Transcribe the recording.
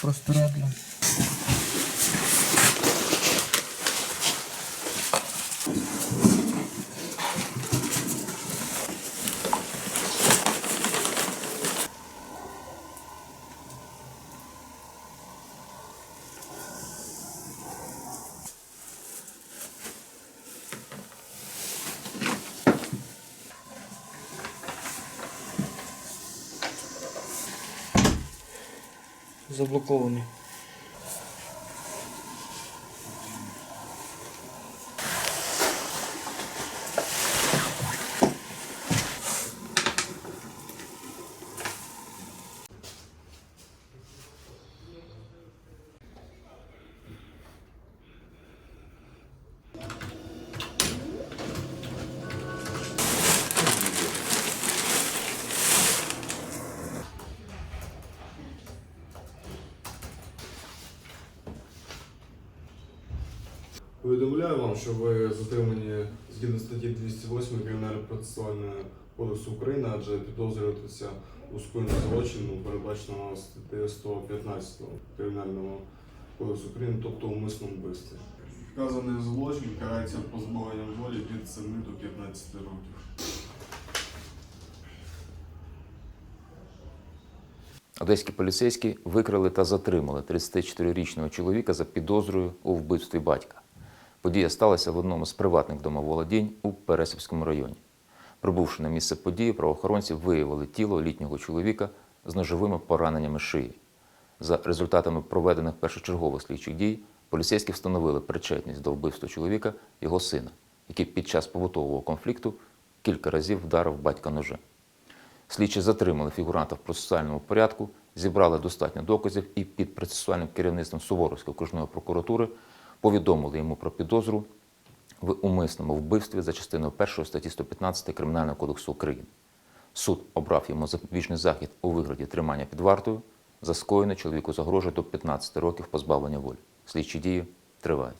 Просто радло. Заблокований. Повідомляю вам, що ви затримані згідно статті 208 Кримінального процесуального кодексу України, адже підозрюєтеся у скоєнні злочину, передбаченого статтею 115 Кримінального кодексу України, тобто умисному вбивстві. Вказаний злочин карається позбавленням волі від 7 до 15 років. Одеські поліцейські викрили та затримали 34-річного чоловіка за підозрою у вбивстві батька. Подія сталася в одному з приватних домоволодінь у Пересипському районі. Прибувши на місце події, правоохоронці виявили тіло літнього чоловіка з ножовими пораненнями шиї. За результатами проведених першочергових слідчих дій, поліцейські встановили причетність до вбивства чоловіка його сина, який під час побутового конфлікту кілька разів вдарив батька ножем. Слідчі затримали фігуранта в процесуальному порядку, зібрали достатньо доказів і під процесуальним керівництвом Суворовської окружної прокуратури повідомили йому про підозру в умисному вбивстві за частиною 1 статті 115 Кримінального кодексу України. Суд обрав йому запобіжний захід у вигляді тримання під вартою. За скоєне чоловіку загрожує до 15 років позбавлення волі. Слідчі дії тривають.